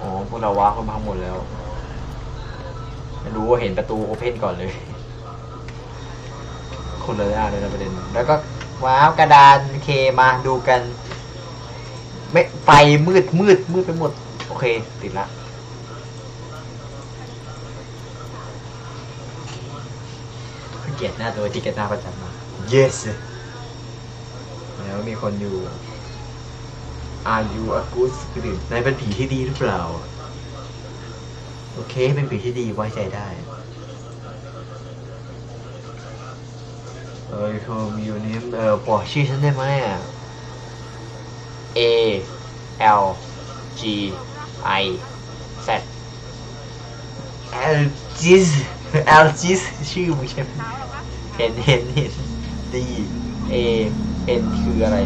อ๋อพวกเราว้าเข้ามาข้างบนแล้ว ไม่รู้ว่าเห็นประตูโอเพนก่อนเลย คนละด้านเลยนะประเด็น แล้วก็ว้าวกระดานเคมาดูกันไม่ไฟมืดมืดมืดไปหมด โอเค ติดละเกลียดหน้าตัวที่เกลียดหน้าประจำมา yes แล้วมีคนอยู่ Are you a good spirit นายเป็นผีที่ดีหรือเปล่า โอเค เป็นผีที่ดีไว้ใจได้ เออโทรมีอยู่นี้เออบอกชื่อฉันได้ไหมอะ A L G I Z L G L G ชื่อมึงใช่ไหมเท้าหรอปะเห็นเห็นเห็น D A N คืออะไร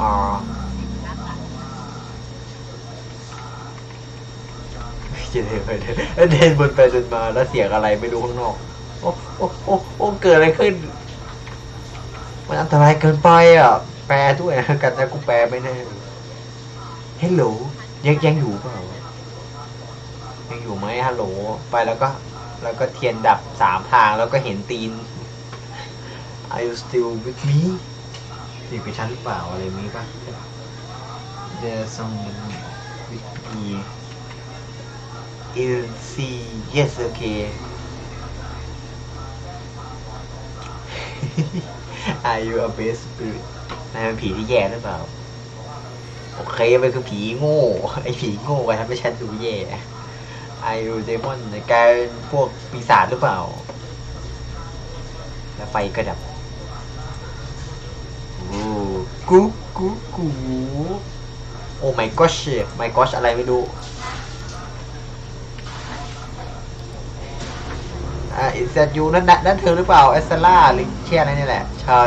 R เดินไปเดินเดินบนไปเดินมาแล้วเสียงอะไรไม่รู้ข้างนอก โอ้โอ้โอ้โอ้เกิดอะไรขึ้น มันอันตรายเกินไปอะ แปลด้วยกันนะกูแปลไม่แน่ฮัลโหลยังยังอยู่เปล่ายังอยู่ไหมฮัลโหล ไปแล้วก็ แล้วก็เทียนดับสามทางแล้วก็เห็นตีน Are you still with me อยู่กับฉันหรือเปล่าอะไรนี้ป่ะ There's someone with me Il see yes okay Are you a best spirit นายเป็นผีที่แย่หรือเปล่า โอเคมันคือผีโง่ ไอผีโง่กันทำให้ฉันดูแย่ไอรูเดมอนกลายเป็นพวกปีศาจหรือเปล่า แล้วไฟก็ดับ กูกูกูโอ้ my gosh my gosh อะไรไม่รู้อ่าอินเซตยูนั่นนั่นเธอหรือเปล่าเอสซ่าหรือแค่อะไรนี่แหละ ใช่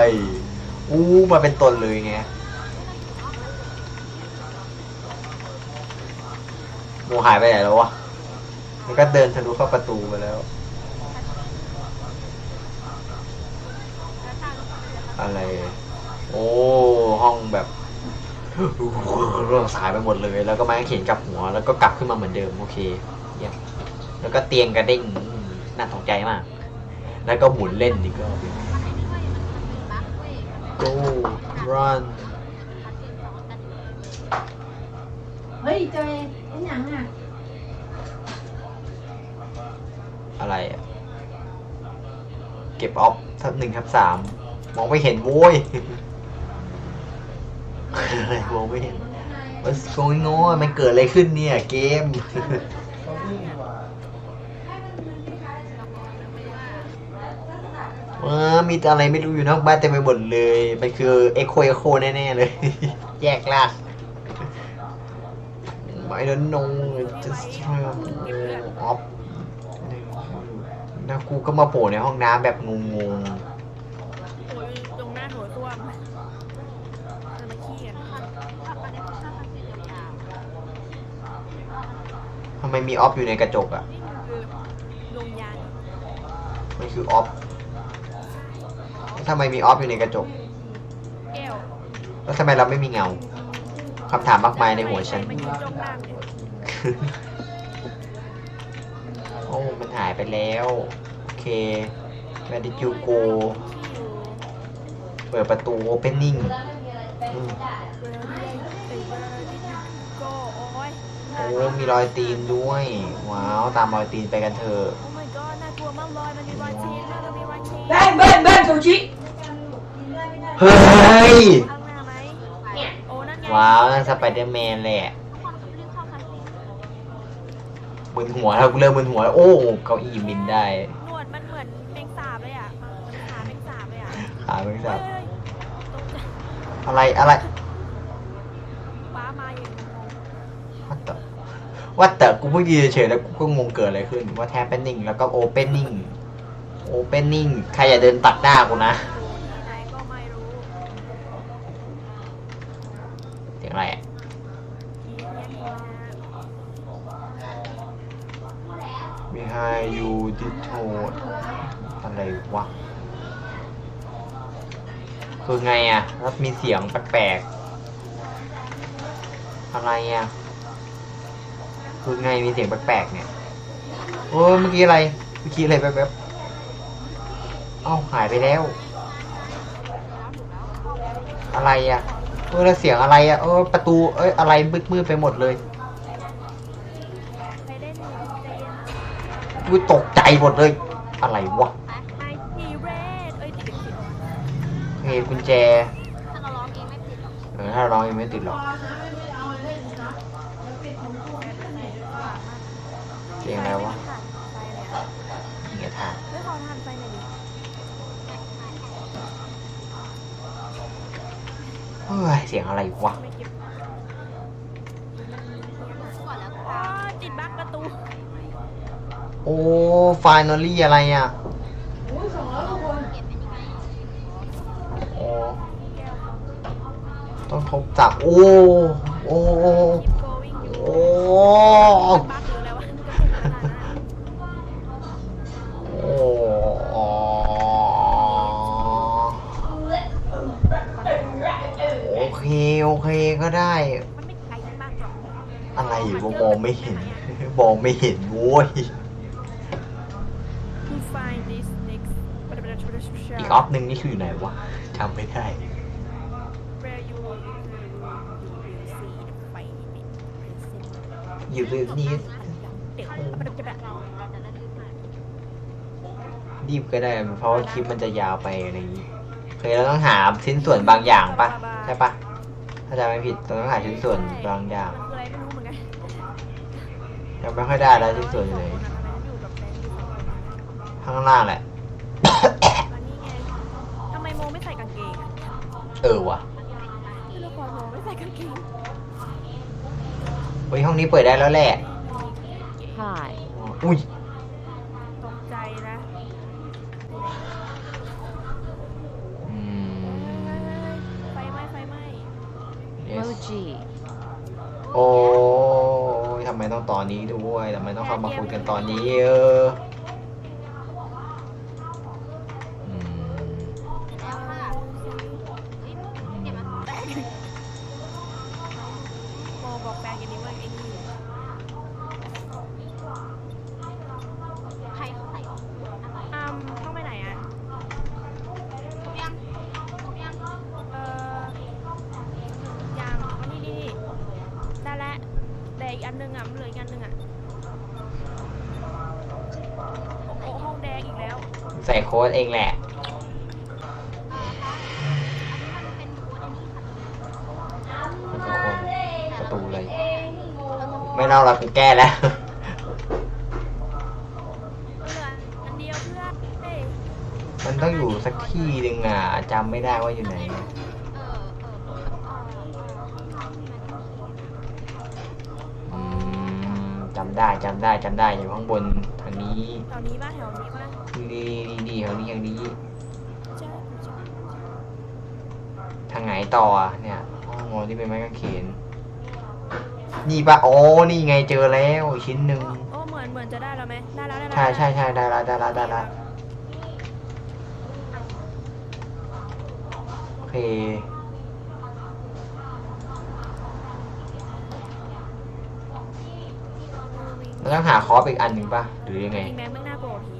อู้มาเป็นตนเลยไงโมหายไปไหนแล้ววะ มันก็เดินทะลุเข้าประตูไปแล้ว อะไร อ้ห้องแบบเรื่องสายไปหมดเลย แล้วก็มาเขียนกลับหัว แล้วก็กลับขึ้นมาเหมือนเดิมโอเคเยี่ยมแล้วก็เตียงกระเด้งอืมน่าตกใจมาก แล้วก็หมุนเล่นอีกรอบหนึ่ง go run เฮ้ยเจอเป็นหยังอะ อะไรอะเก็บออฟทับหนึ่งทับสามมองไม่เห็นโว้ย อะไรมองไม่เห็น What's going on มันเกิดอะไรขึ้นเนี่ยเกม ว้ามีอะไรไม่รู้อยู่นอกบ้านเต็มไปหมดเลย มันคือเอ็กโคเอ็กโคแน่ๆเลย แยกล่าง I don't know just try off แล้วกูก็มาโผล่ในห้องน้ำแบบงงโอ้ยตรงหน้าหัวส้วมจะมาขี้กัน ๆทำไมมีออฟอยู่ในกระจกอะนี่คือดวงยานมันคือออฟแล้วทำไมมีออฟอยู่ในกระจก แก้วแล้วทำไมเราไม่มีเงาคำถามมากมายในหัวฉัน มันยืนจ้องหน้าเนี่ยโอ้ มันหายไปแล้ว โอเค Where did you go เปิดประตู opening อืมก็โอ้ย โอ้มีรอยตีนด้วย ว้าว ตามรอยตีนไปกันเถอะโอ้ my god น่ากลัวมากเลยมันมีรอยชีสแล้วก็มีรอยชีสเบ้นเบ้นเบ้นซูชิเฮ้ยข้างหน้าไหมโอ้นั่นไงว้าวนั่นสไปเดอร์แมนแหละมึนหัวแล้วกูเริ่มมึนหัวแล้วโอ้เก้าอี้บินได้หนวดมันเหมือนแมงสาบเลยอะมันขาแมงสาบเลยอะขาไม่เฮ้สัยบเฮ้ยตกใจอะไรอะไรฟ้ามาอย่างงง วัดแต่วัดแต่กูเพิ่งยืนเฉยแล้วกูก็งงเกิดอะไรขึ้น ว่าแทปเปนนิ่งแล้วก็โอเปนนิ่งโอเปนนิ่งใครอย่าเดินตัดหน้ากูนะไหนก็ไม่รู้เสียงอะไรอะที่แยกมา Behind you did t o อะไรวะ คือไงอะแล้วมีเสียงแปลกๆอะไรอะ คือไงมีเสียงแปลกๆเนี่ยโอ้เมื่อกี้อะไรเมื่อกี้อะไรแป๊บๆเอ้าหายไปแล้ว อะไรอะเออแล้วเสียงอะไรอะเออประตูเอ้ยอะไรมืดๆไปหมดเลยกูตกใจหมดเลย อะไรวะเรดเอ้ยติดติดเฮ้กุญแจถ้าเราร้องเองไม่ติดหรอก เออถ้าร้องยังไม่ติดหรอกเสียงอะไรวะไฟเลยอะเงี้ยทางเฮ้ยขอทานไฟหน่อยดิเฮ้ยเสียงอะไรวะไม่เก็บก่อนแล้วอ๋อติดบั๊กประตู โอ้ฟายนอลี่อะไรอะโอ้ยสองร้อยกว่าคนเก็บเป็นยังไงโอ้แก้วต้องทบจับ โอ้ โอ้ มองไม่เห็นโว้ย To find this next อีกออฟหนึ่งนี่คืออยู่ไหนวะจำไม่ได้ where you will see the fight present อยู่ที่นี่เดี๋ยวจะแบบเราเราจะเล่นลืมหน่อยรีบก็ได้ เพราะว่าคลิปมันจะยาวไปอะไรอย่างนี้เคยเราต้องหาชิ้นส่วนบางอย่างปะใช่ปะถ้าจำไม่ผิดเราต้องหาชิ้นส่วนบางอย่าง มันคืออะไรไม่รู้เหมือนกัน ยังไม่ค่อยได้แล้วชิ้นส่วนอยู่ไหนอยู่กับแฟนอยู่สองคนข้างล่างแหละอันนี้ไงทำไมโมไม่ใส่กางเกงอะเออว่ะไม่รู้ก่อนโมไม่ใส่กางเกงเฮ้ยห้องนี้เปิดได้แล้วแหละ Hi อุ้ยตกใจนะอืมไฟไหม้ไฟไหม้ yes Moji โอ้ยทำไมต้องตอ นนี้ด้วยทำไมต้องเข้ามาคุยกันตอนนี้เออม แล้วค่ะเฮ้ยเก็บมา โมบอกแฟนกันนี้ว่าไอ้นี่ ใครเขาใส่อะไร อ้ามต้องไปไหนอะ ครบยังครบยัง เออยังอ๋อนี่นี่นี่ได้แล้วแต่อีกอั นหนึงอะมันเหลืออีกอันหนึงอะโอ้โหห้องแดงอีกแล้ว ใส่โค้ดเองแหละเออครับอันนี้มันเป็นบูธอันนี้ค่ะมันเป็นคนประตูเลย ไม่เล่าละกูแก้แล้ว เหลืออันเดียวเพื่อนเฮ้ยมันต้องอยู่สักที่หนึ่งอะจำไม่ได้ว่าอยู่ไหนเออเออเออเออ อืมจำได้จำได้จำได้อยู่ข้างบนทางนี้แถวนี้ป่ะแถวนี้ป่ะดีดีดีทางนี้ทางนี้ใช่ใช่ทางไหนต่ออะเนี่ยห้องนอนที่เป็นไม้กางเขนนี่ปะโอ้นี่ไงเจอแล้วชิ้นหนึ่งโอ้เหมือนเหมือนจะได้แล้วไหมได้แล้วได้แล้วใช่ใช่ใช่ได้ละได้ละได้ละโอเค เราต้องหาคอปอีกอันหนึ่งปะหรือยังไงจริงแม่งไม่น่ากลัวผี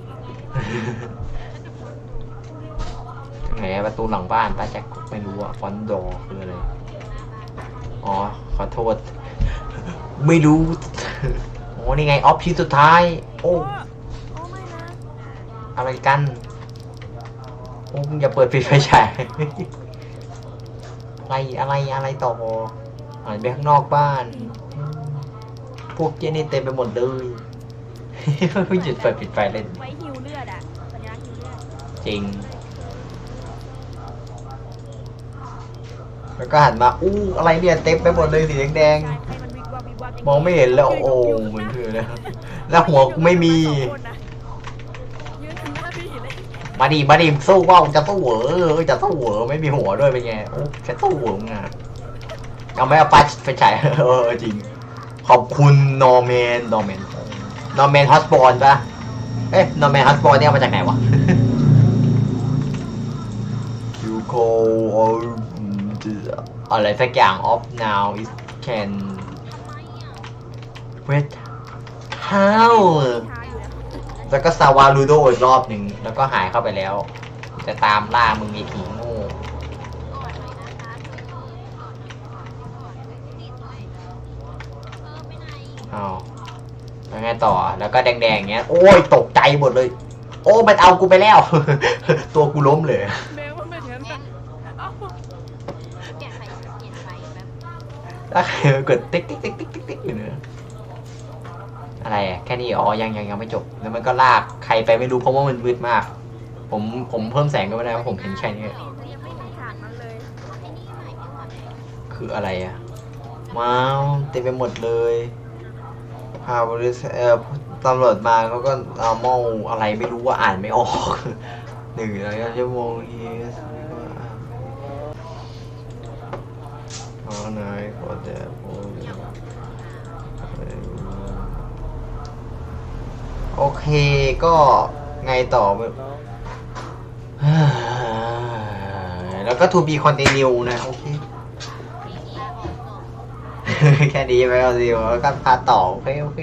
ไหนอะประตูหลังบ้านป้าแจ็คไม่รู้อะฟอนดอคืออะไร อ๋อ ขอโทษ ไม่รู้ โอ้นี่ไง ออฟชิ้นสุดท้าย โอ้ โอ้โอ้ไม่นะอะไรกัน โอ้มึงอย่าเปิดปิดไฟฉาย อะไรอะไรอะไรต่อโมหันไปข้างนอกบ้าน พวกเจนี่เต็มไปหมดเลยเพิ่งหยุดเปิดปิดไฟเล่นไว้ฮิวเลือดอะสัญลักษณ์ฮิวเลือดจริง แล้วก็หันมาอู้อะไรเนี่ยเต็มไปหมดเลยสีแดงใช่ใครมันวิบวับวิบวับย่าๆมองไม่เห็นแล้วโอ้มันคืออะไรแล้วหัวกูไม่มียืนถึงหน้าพี่เลยมาดิมาดิสู้ว่าจะสู้เหวอเออจะสู้เหวอไม่มีหัวด้วยเป็นไงโอ้แค่สู้เหวอไงเอาไม่เอาปัดไปฉายเออจริง ขอบคุณนอร์แมนนอร์แมนนอร์แมนฮอสบอลปะเอ๊ะนอร์แมนฮอสบอลเนี่ยเอามาจากไหนวะ you call or อะไรสักอย่าง of now is can ทำไมอะ wait how ท้าอยู่นะแล้วก็ซาวาลูโดอีกรอบหนึ่งแล้วก็หายเข้าไปแล้ว จะตามล่ามึงไอ้ผีโง่ ก่อนเลยนะคะก่อนก่อนก่อนติดเลยเออไป ไหนอ้าวแล้วไงต่อแล้วก็แดงๆอย่างเงี้ยโอ้ยตกใจหมดเลย โอ้มันเอากูไปแล้ว ตัวกูล้มเลยเมลมันเป็นอย่างนั้นเอ็ปะนเอ้าแกะไฟเก็บไฟแบบแล้วใครมากดติ๊กติ๊กติ๊กติ๊กติ๊กติ๊กอยู่เนี่ยอะไรอะแค่นี้อ๋อยังยังยังไม่จบ แล้วมันก็ลากใครไปไม่รู้เพราะว่ามันมืดมาก ผมผมเพิ่มแสงก็ไม่ได้เพราะผมเห็นแค่นี้ยังไม่มีฐานมันเลยไอ้นี่ไหนกันก่อนคืออะไรอะว้าวเต็มไปหมดเลย พาบริษัทเอ่อตำรวจมาเขาก็เอาเมาอะไรไม่รู้ว่าอ่านไม่ออกหนึ่งร้อยชั่วโมงทีเอาไหนก็จะพูดโอเคก็ไงต่อ แล้วก็ to be continue นะ โอเคทีนี้ออกจบ แค่นี้ไปเอาสิแล้วก็พาต่อโอเคโอเค